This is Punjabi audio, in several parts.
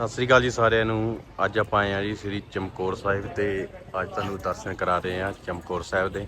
ਸਤਿ ਸ੍ਰੀ ਅਕਾਲ ਜੀ ਸਾਰਿਆਂ ਨੂੰ। ਅੱਜ ਆਪਾਂ ਆਏ ਆ ਜੀ ਸ੍ਰੀ ਚਮਕੌਰ ਸਾਹਿਬ ਤੇ ਅੱਜ ਤੁਹਾਨੂੰ ਦਰਸ਼ਨ ਕਰਾ ਰਹੇ ਆ ਚਮਕੌਰ ਸਾਹਿਬ ਦੇ।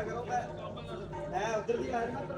ਅੰਦਰਾਂ ਹੀ ਮੁੜਾ ਲਿਓ ਜਿਹੜਾ ਖੜਾ ਬੱਲੇ ਵਾਲਾ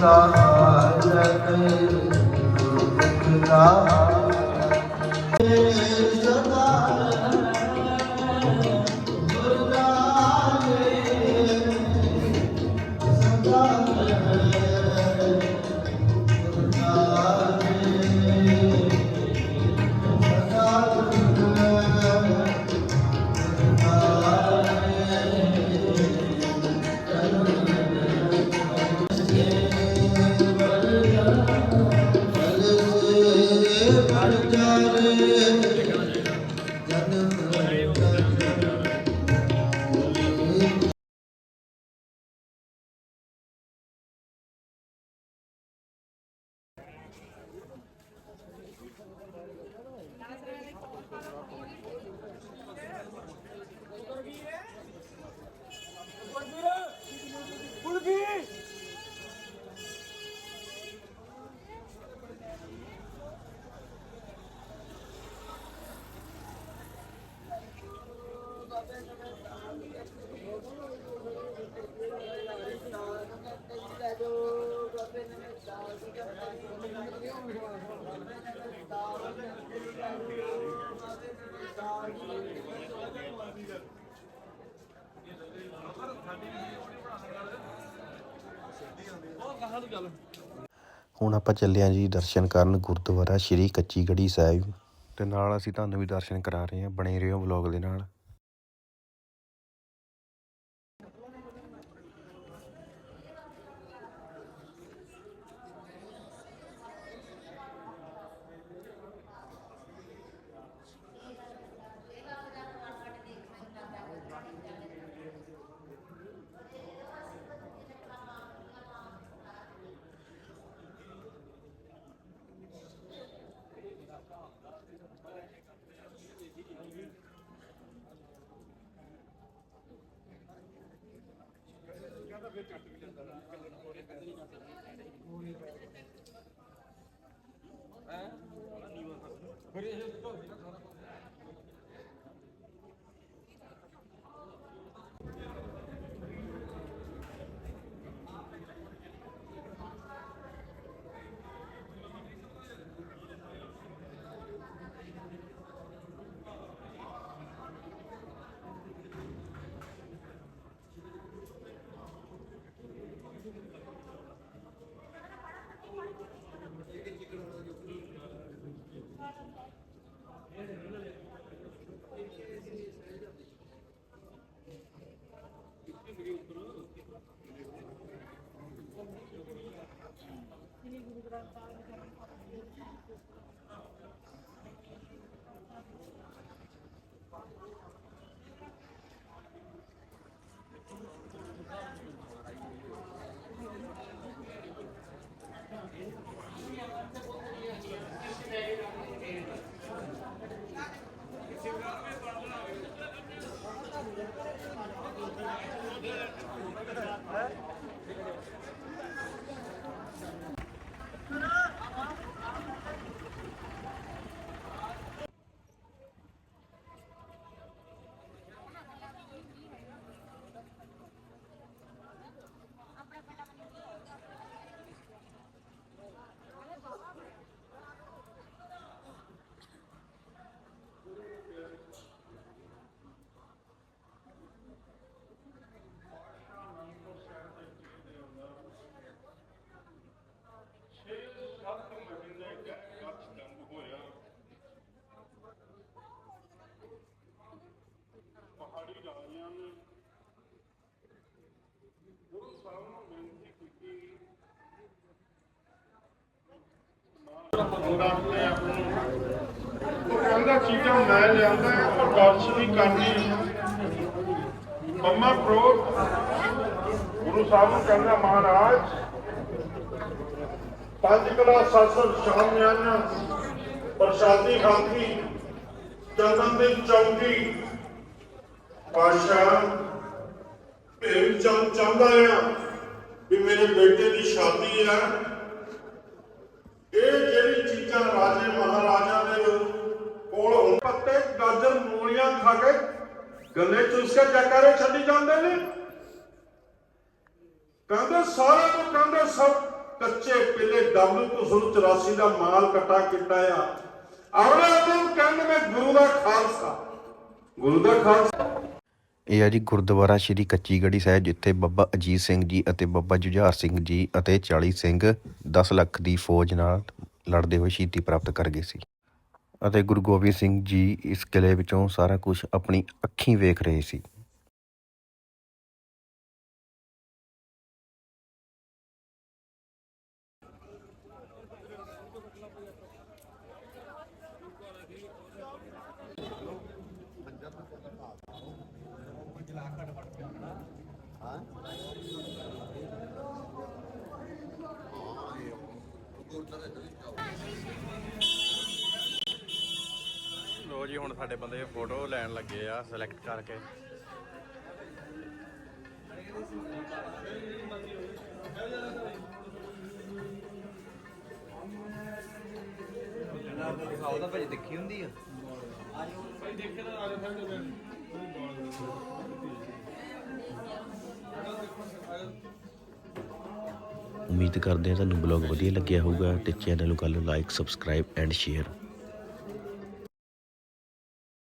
ਗੁਰਮੁਖ ਦਾ ਜਪ ਗੁਰਮੁਖ ਦਾ ਹੁਣ ਆਪਾਂ ਚੱਲੇ ਆ ਜੀ ਦਰਸ਼ਨ ਕਰਨ ਗੁਰਦੁਆਰਾ ਸ਼੍ਰੀ ਕੱਚੀ ਗੜੀ ਸਾਹਿਬ। ਤੇ ਨਾਲ ਅਸੀਂ ਤੁਹਾਨੂੰ ਵੀ ਦਰਸ਼ਨ ਕਰਾ ਰਹੇ ਹਾਂ ਬਣੇ ਰਹੋ ਵਲੌਗ ਦੇ ਨਾਲ। ਫਿਰ ਇਹ ਤੋਂ ਗੁਰੂ ਸਾਹਿਬ ਨੂੰ ਬੇਨਤੀ ਕੀਤੀ ਉਹ ਕਹਿੰਦਾ ਚੀਜ਼ਾਂ ਮੈਂ ਲਿਆਂਦਾ ਉਹ ਦਰਸ਼ ਵੀ ਕਰਨੀ ਮੰਮਾ ਪ੍ਰੋ ਗੁਰੂ ਸਾਹਿਬ ਨੂੰ ਕਹਿੰਦਾ ਮਹਾਰਾਜ ਪੰਜ ਕਲਾ ਸਾਸਰ ਸ਼ਾਮ ਨਿਆਣਾ ਪ੍ਰਸ਼ਾਦੀ ਖਾਂਦੀ ਚੰਦਨ ਦੀ ਚੌਂਕੀ ਪਾਸ਼ਾ ਭੇਮ ਚੰਦ ਚਾਹੁੰਦਾ ਆ ਵੀ ਮੇਰੇ ਬੇਟੇ ਦੀ ਸ਼ਾਦੀ ਆ ਇਹ ਜਿਹੜੀ ਚੀਜ਼ਾਂ ਰਾਜੇ ਮਹਾਰਾਜਾ ਦੇ ਕੋਲ ਹੁਣ ਪੱਤੇ, ਗਾਜਰ, ਮੂਲੀਆਂ ਖਾ ਕੇ ਗੰਨੇ ਚੂਸ ਕੇ ਜਕਾਰੇ ਛੱਡੀ ਜਾਂਦੇ ਨੇ। ਕਹਿੰਦੇ ਸਾਰੇ ਨੂੰ ਕਹਿੰਦੇ ਸਭ ਕੱਚੇ ਪਿੱਲੇ W284 ਦਾ ਮਾਲ ਇਕੱਠਾ ਕੀਤਾ ਆ। ਆਵਰੇ ਨੂੰ ਕਹਿੰਦੇ ਮੈਂ ਗੁਰੂ ਦਾ ਖਾਲਸਾ। ਗੁਰੂ ਦਾ ਖਾਲਸਾ। ਇਹ ਹੈ ਜੀ ਗੁਰਦੁਆਰਾ ਸ਼੍ਰੀ ਕੱਚੀ ਗੜੀ ਸਾਹਿਬ, ਜਿੱਥੇ ਬਾਬਾ ਅਜੀਤ ਸਿੰਘ ਜੀ ਅਤੇ ਬਾਬਾ ਜੁਝਾਰ ਸਿੰਘ ਜੀ ਅਤੇ 40 ਸਿੰਘ 10 ਲੱਖ ਦੀ ਫੌਜ ਨਾਲ ਲੜਦੇ ਹੋਏ ਸ਼ਹੀਦੀ ਪ੍ਰਾਪਤ ਕਰ ਗਏ ਸੀ। ਅਤੇ ਗੁਰੂ ਗੋਬਿੰਦ ਸਿੰਘ ਜੀ ਇਸ ਕਿਲੇ ਵਿੱਚੋਂ ਸਾਰਾ ਕੁਝ ਆਪਣੀ ਅੱਖੀਂ ਵੇਖ ਰਹੇ ਸੀ। ਲੋ ਜੀ, ਹੁਣ ਸਾਡੇ ਬੰਦੇ ਫੋਟੋ ਲੈਣ ਲੱਗੇ ਆ ਸਿਲੈਕਟ ਕਰਕੇ। ਦਿਖਾਓ ਤਾਂ ਭਾਜੀ, ਦੇਖੀ ਹੁੰਦੀ ਆ। ਉਮੀਦ ਕਰਦੇ ਹਾਂ ਤੁਹਾਨੂੰ ਬਲੌਗ ਵਧੀਆ ਲੱਗਿਆ ਹੋਊਗਾ ਤੇ ਚੈਨਲ ਨੂੰ ਕਰ ਲਓ ਲਾਈਕ ਸਬਸਕ੍ਰਾਈਬ ਐਂਡ ਸ਼ੇਅਰ